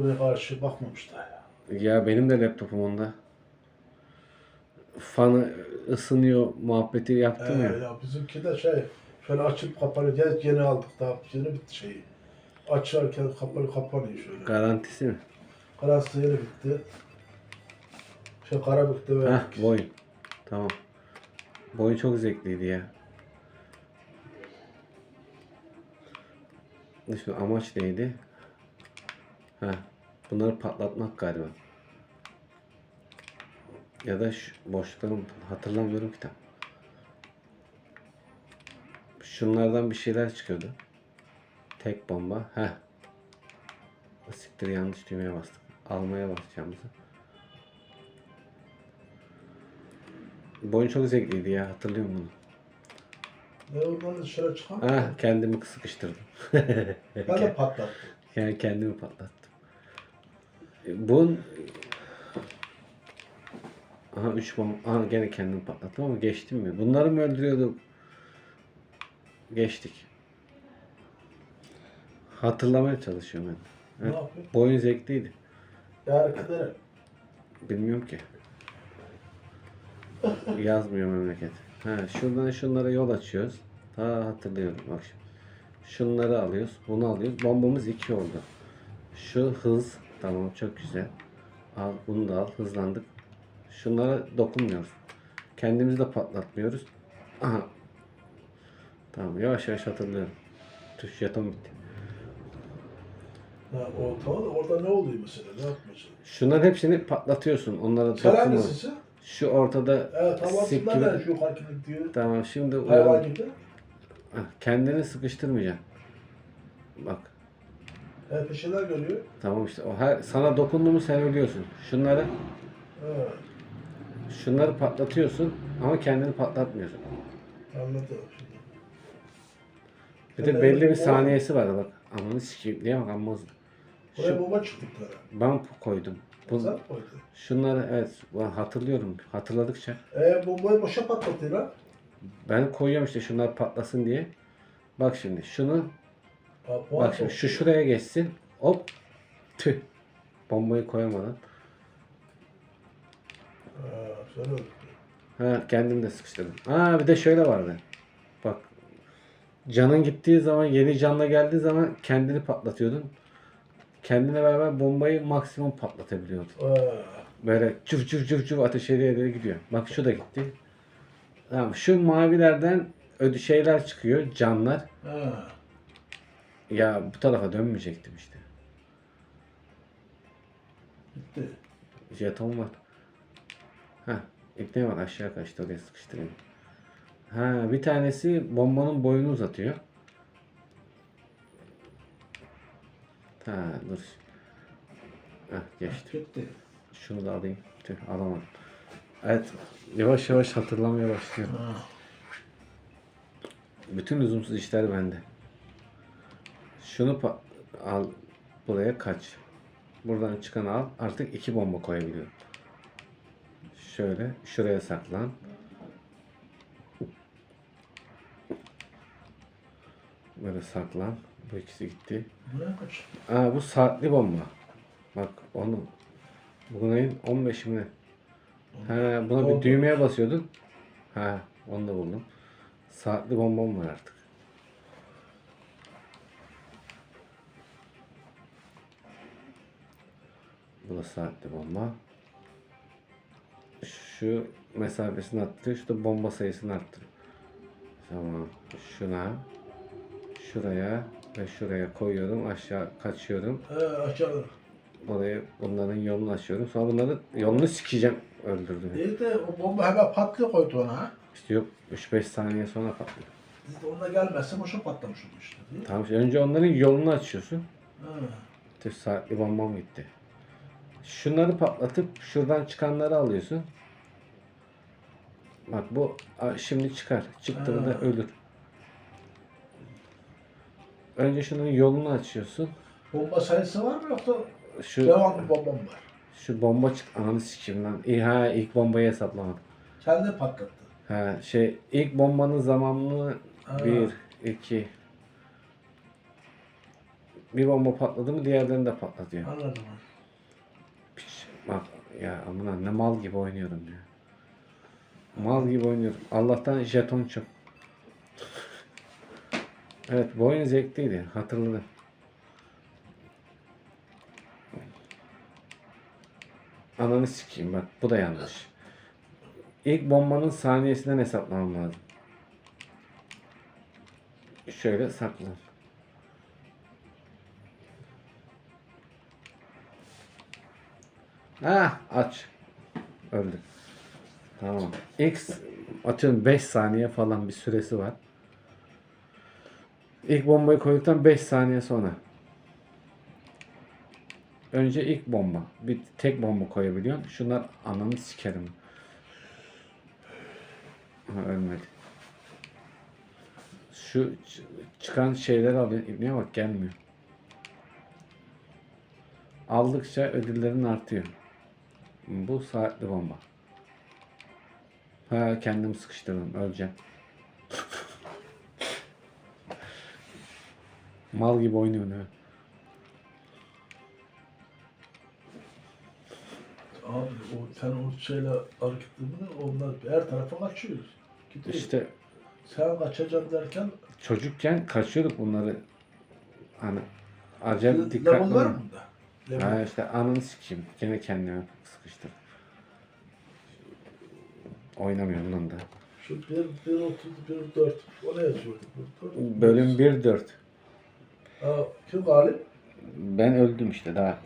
Buraya karşı bakmamışlar ya. Ya benim de laptopum onda. Fanı ısınıyor muhabbeti yaptım Ee, ya. ya bizimki de şey şöyle açıp kapanıyor. Gel yeni aldık daha yeni bitti şeyi. Açarken kapalı kapanıyor şöyle. Garantisi mi? Karası yeni bitti. Şey Karabük'te verdik. boyun. Tamam. Boyun çok zevkliydi ya. Şimdi amaç neydi? Ha, bunları patlatmak galiba. Ya da şu boşluklarım hatırlamıyorum ki tam. Şunlardan bir şeyler çıkıyordu. Tek bomba. Heh. Siktir yanlış düğmeye bastık. Almaya basacağımızı. Boyun çok zevkliydi ya hatırlıyorum bunu. Ne ondan dışarı çıkan? Ah kendimi sıkıştırdım. Ben de patlattım. yani kendimi patlattım. Bunun Aha 3 bomba. Aha gene kendimi patlattım ama geçtim mi? Bunları mı öldürüyorduk? Geçtik. Hatırlamaya çalışıyorum ben. Ne Evet. yapayım? Boyun zevkliydi. Ya hareket ederim. Bilmiyorum ki. Yazmıyor memleket. Ha, şuradan şunlara yol açıyoruz. Ta hatırlıyorum bak şimdi. Şunları alıyoruz. Bunu alıyoruz. Bombamız 2 oldu. Şu hız. Tamam çok güzel. Al bunu da al. Hızlandık. Şunlara dokunmuyoruz. Kendimizi de patlatmıyoruz. Aha. Tamam yavaş yavaş hatırlıyorum. Tuş jeton bitti. Ha, o tamam da orada ne oluyor mesela? Ne yapmışsın? Şunların hepsini patlatıyorsun. Onlara Sen dokunma. hangisisin? Şu ortada Evet şunlar gibi- ne şu diyor. Tamam şimdi Hayvan uyan. gibi. Heh, Kendini sıkıştırmayacaksın. Bak. Evet bir şeyler görüyor. Tamam işte o her sana dokundu mu sen ölüyorsun. Şunları Evet. şunları patlatıyorsun ama kendini patlatmıyorsun. Anladım şimdi. Bir de belli bir saniyesi var bak. Amanı sikeyim diye bak amma hızlı. Buraya Şu, bomba çıktıkları. ben koydum. Bu, Sen koydun. şunları evet ben hatırlıyorum. Hatırladıkça. E bombayı boşa patlatıyor lan. Ben koyuyorum işte şunlar patlasın diye. Bak şimdi şunu bak şimdi şu şuraya geçsin. Hop. Tüh. Bombayı koyamadan. Ha. Ha kendim de sıkıştırdım. Aa bir de şöyle vardı. Bak canın gittiği zaman yeni canla geldiği zaman kendini patlatıyordun. Kendine beraber bombayı maksimum patlatabiliyordun. Ha, Böyle cüf cüf cüf cüf ateş ediyor ediyor gidiyor. Bak şu da gitti. Tamam şu mavilerden ödü şeyler çıkıyor canlar. ha. Ya bu tarafa dönmeyecektim işte. Bitti. Jeton var. Ha, ipne var aşağı kaçtı oraya sıkıştırayım. Ha, bir tanesi bombanın boyunu uzatıyor. Ha, dur. Heh, geçti. Bitti. Şunu da alayım. Tüh, alamadım. Evet, yavaş yavaş hatırlamaya başlıyorum. Ha. Bütün lüzumsuz işler bende. Şunu al buraya kaç. Buradan çıkanı al. Artık iki bomba koyabiliyorum. Şöyle şuraya saklan. Böyle saklan. Bu ikisi gitti. Buraya kaç. Aa bu saatli bomba. Bak onu. Bugün ayın 15 mi? Ha, buna bir düğmeye basıyordun. Ha, onu da buldum. Saatli bombam var artık. Bu da saatli bomba. Şu mesafesini arttırıyor. Şu da bomba sayısını arttırıyor. Tamam. Şuna, şuraya ve şuraya koyuyorum. Aşağı kaçıyorum. He açalım. Oraya bunların yolunu açıyorum. Sonra bunların yolunu sikeceğim. Öldürdüm. İyi de o bomba hemen patlıyor koydu ona ha. İşte yok 3-5 saniye sonra patlıyor. Biz de ona gelmezse boşa patlamış oldu işte. Değil mi? Tamam işte önce onların yolunu açıyorsun. Ha. İşte saatli bombam gitti. Şunları patlatıp şuradan çıkanları alıyorsun. Bak bu şimdi çıkar. Çıktığında Ha. ölür. Önce şunun yolunu açıyorsun. Bomba sayısı var mı yoksa Şu devamlı bombam var? şu bomba çık ananı sikeyim lan. İyi ha ilk bombayı hesaplamadım. Kendi patlattı. Ha şey ilk bombanın zamanını Ha. 1 2 Bir bomba patladı mı diğerlerini de patlatıyor. Anladım. Bak ya amına ne mal gibi oynuyorum ya. Mal gibi oynuyorum. Allah'tan jeton çok. Evet bu oyun zevkliydi. Hatırladım. Ananı sikeyim bak bu da yanlış. İlk bombanın saniyesinden hesaplamam lazım. Şöyle saklan. Ha aç. Öldü. Tamam. X atıyorum 5 saniye falan bir süresi var. İlk bombayı koyduktan 5 saniye sonra. Önce ilk bomba. Bir tek bomba koyabiliyorsun. Şunlar ananı sikerim. Ha, ölmedi. Şu çıkan şeyleri alıyor. İbniye bak gelmiyor. Aldıkça ödüllerin artıyor. Bu saatli bomba. Ha kendim sıkıştırdım. Öleceğim. Mal gibi oynuyorsun ha. Abi o sen o şeyle hareketlerini onlar her tarafa kaçıyoruz. Gidiyor. İşte Sen kaçacaksın derken çocukken kaçıyorduk bunları. Hani acayip dikkatli var olun. mı bunda? Ha işte ananı sikeyim. Gene kendime sıkıştır. Oynamıyorum lan da. Şu bir, bir oturdu, bir dört. O ne yazıyordu? Bir, dört. Bölüm 1-4. Ha, kim galip? Ben öldüm işte daha